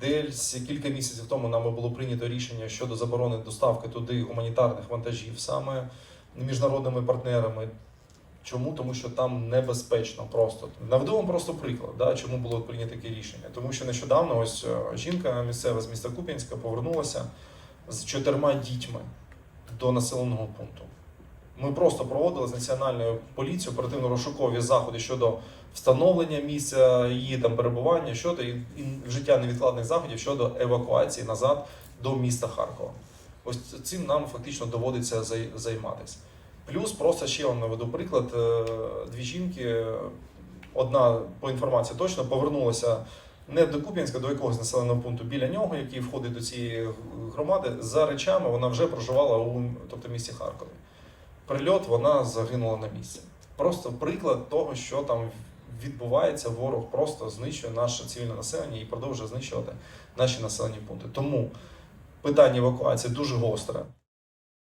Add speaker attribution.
Speaker 1: Десь кілька місяців тому нами було прийнято рішення щодо заборони доставки туди гуманітарних вантажів саме міжнародними партнерами. Чому? Тому що там небезпечно просто. Наведу вам просто приклад, да, чому було прийнято таке рішення. Тому що нещодавно ось е, жінка місцева з міста Куп'янська повернулася з чотирма дітьми до населеного пункту. Ми просто проводили з національною поліцією оперативно-розшукові заходи щодо встановлення місця її там перебування, щодо і, вжиття невідкладних заходів щодо евакуації назад до міста Харкова. Ось цим нам фактично доводиться займатися. Плюс просто ще вам наведу приклад. е, Дві жінки, одна по інформації точно повернулася не до Куп'янська, до якогось населеного пункту біля нього, який входить до цієї громади. За речами вона вже проживала у тобто, місті Харкові. Прильот вона загинула на місці. Просто приклад того, що там відбувається, ворог просто знищує наше цивільне населення і продовжує знищувати наші населені пункти. Тому питання евакуації дуже гостре.